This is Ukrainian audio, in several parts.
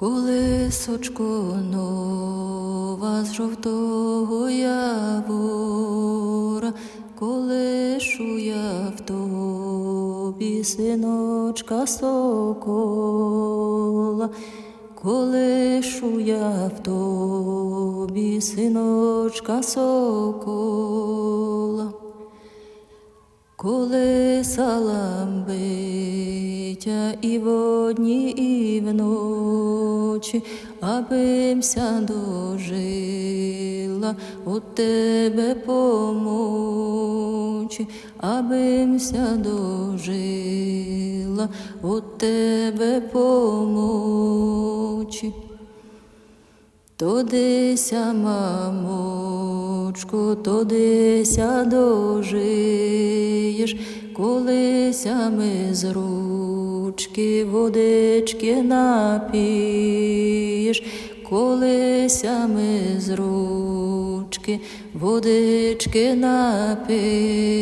Колесочко нова з жовтого явора, колешу я в тобі, синочка сокола, колешу я в тобі, синочка сокола. Колеса ламбитя і водні, і вночі, абимся дожила от тебе помочі, абимся дожила от тебе помочі. То деся, мамочко, то деся дожиєш, колися ми з ручки водички напієш, колися ми з ручки водички напієш.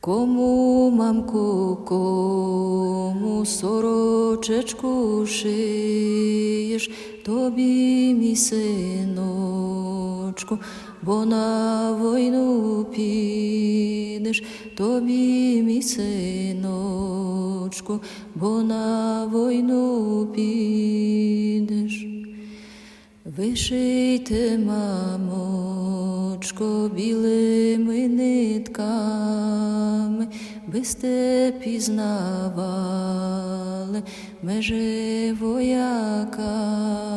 Кому, мамку, кому сорочечку шиєш, тобі, мій синочку, бо на війну підеш, тобі, мій синочку, бо на війну підеш. Вишийте, мамочко, білими нитками, би сте пізнавали межи вояками,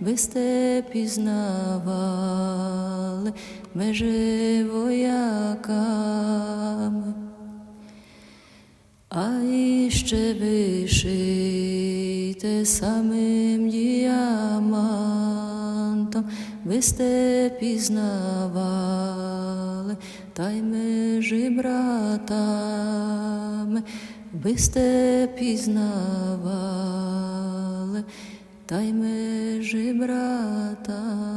би сте пізнавали межи вояками. А іще вишийте самим діамантом, ви сте пізнавали, та й межі братами, ви сте пізнавали, та й межі братами.